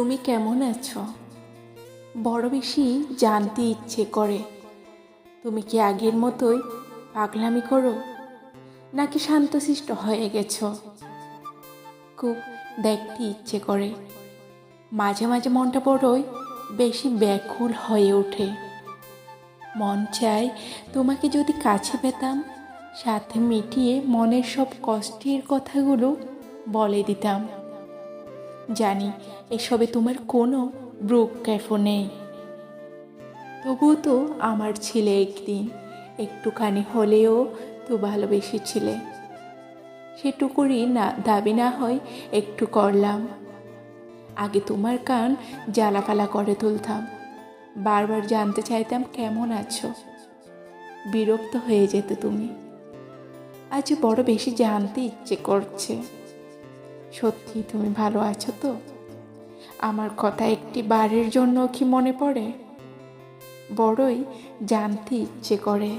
তুমি কেমন আছো? বড় বেশি জানতে ইচ্ছে করে। তুমি কি আগের মতোই পাগলামি করো? নাকি শান্তশিষ্ট হয়ে গেছো? খুব দেখতে ইচ্ছে করে। মাঝে মাঝে মনটা বড়ই বেশি ব্যাকুল হয়ে ওঠে। মন চায় তোমাকে যদি কাছে পেতাম, সাথে মিটিয়ে মনের সব কষ্টের কথাগুলো বলে দিতাম। জানি, এসবে তোমার কোনো ব্রুক ক্যাফো নেই। তবুও তো আমার ছেলে একদিন, একটুখানি হলেও তো ভালোবেসেছিলে সেটুকুরই না, দাবি না হয় একটু করলাম। আগে তোমার কান জ্বালাফালা করে তুলতাম। বারবার জানতে চাইতাম কেমন আছো। বিরক্ত হয়ে যেত তুমি। আজ বড় বেশি জানতে ইচ্ছে করছে। সত্যি তুমি ভালো আছো তো? আমার কথা একটি বারের জন্য কি মনে পড়ে? বড়ই জানতে ইচ্ছে করে।